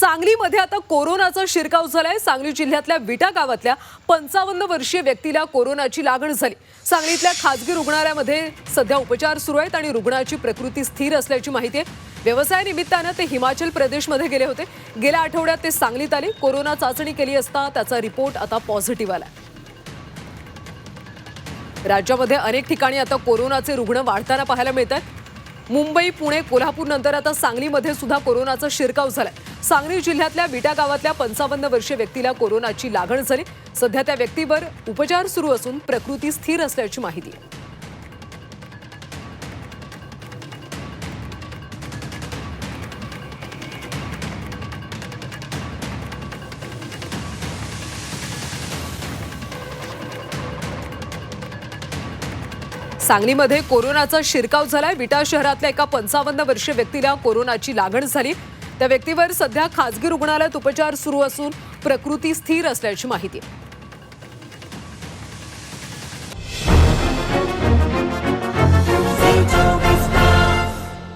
सांगलीमध्ये आता कोरोनाचा शिरकाव झालाय. सांगली जिल्ह्यातल्या विटा गावातल्या पंचावन्न वर्षीय व्यक्तीला कोरोनाची लागण झाली. सांगलीतल्या खाजगी रुग्णालयामध्ये सध्या उपचार सुरू आहेत आणि रुग्णाची प्रकृती स्थिर असल्याची माहिती आहे. व्यवसायानिमित्तानं ते हिमाचल प्रदेशमध्ये गेले होते. गेल्या आठवड्यात ते सांगलीत आले. कोरोना चाचणी केली असता त्याचा रिपोर्ट आता पॉझिटिव्ह आला राज्यामध्ये अनेक ठिकाणी आता कोरोनाचे रुग्ण वाढताना पाहायला मिळत आहेत मुंबई पुणे कोल्हापूर नंतर आता सांगलीमध्ये सुद्धा कोरोनाचा शिरकाव झालाय. सांगली जिल्ह्यातल्या विटा गावातल्या पंचावन्न वर्षीय व्यक्तीला कोरोनाची लागण झाली. सध्या त्या व्यक्तीवर उपचार सुरू असून प्रकृती स्थिर असल्याची माहिती. आहे सांगलीमध्ये कोरोनाचा शिरकाव झालाय. विटा शहरातल्या एका पंचावन्न वर्षीय व्यक्तीला कोरोनाची लागण झाली. त्या व्यक्तीवर सध्या खासगी रुग्णालयात उपचार सुरू असून प्रकृती स्थिर असल्याची माहिती आहे.